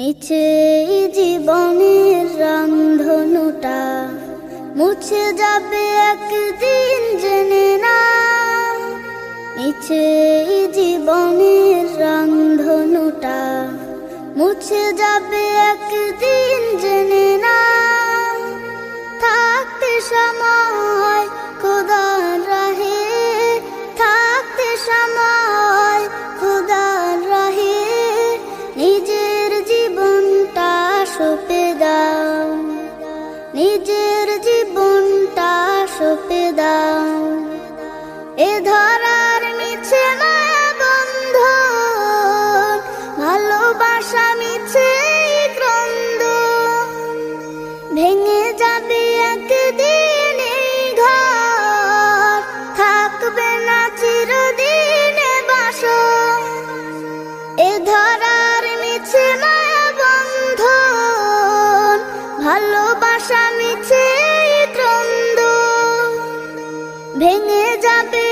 এই জীবনের রন্ধনুটা মুছে যাবে একদিন জেনে না। মিছে জীবনের রন্ধনুটা মুছে যাবে একদিন ভালোবাসা মিছে দ্বন্দ্ব ভেঙে যাবে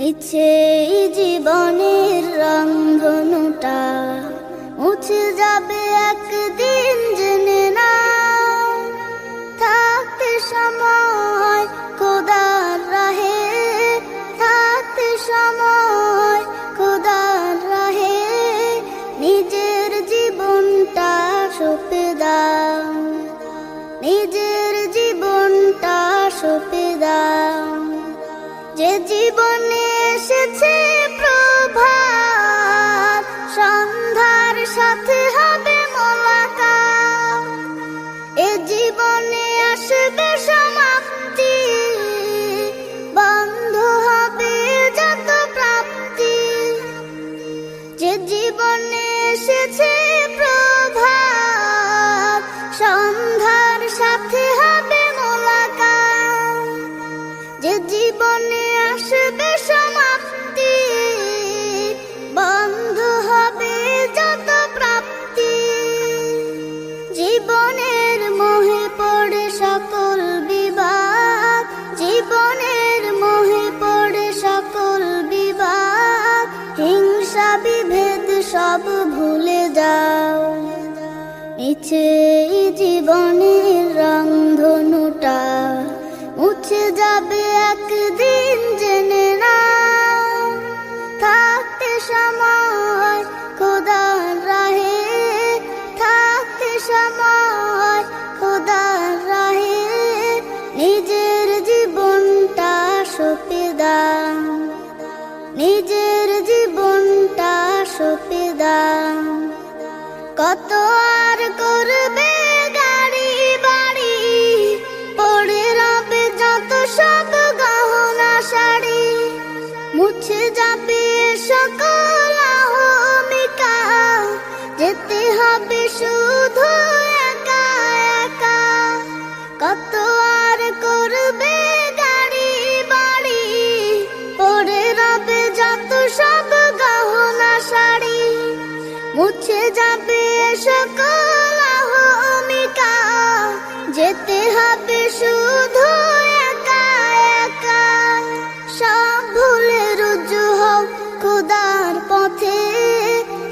এই জীবনের রংধনুটা মুছে যাবে একদিন জেনে না থাকতে সময় খোদার রাহে, থাকতে সময় খোদার রাহে, নিজের জীবনটা সপে দাও। নিজের জীবনটা সপে দাও। যে জীবনে এসেছে প্রভাত। সন্ধ্যার সাথে হবে মোলাকাত। এ জীবনে আসবে সমাপ্তি। বন্ধ হবে যত প্রাপ্তি। যে জীবনে এসেছে সব ভুলে যাও। মিছে জীবনের রংধনুটা মুছে যাবে একদিন কত আর করবে গাড়ি, বাড়ি? পড়ে রবে যত সব গহনা শাড়ি। মুছে যাবে সকল অহমিকা। যেতে হবে শুধু কত আর করবে গাড়ি, বাড়ি? পড়ে রবে যত সব গহনা শাড়ি। মুছে যাবে সকল অহমিকা যেতে হবে শুধু একা একা। সব ভুলে পথে,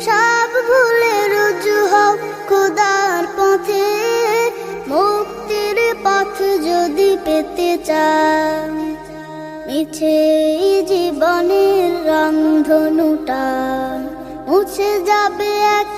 সব ভুলে রুজু হও পথে। মুক্তির পথ যদি পেতে চাও মিছে জীবনের রংধনুটা মুছে যাবে একদিন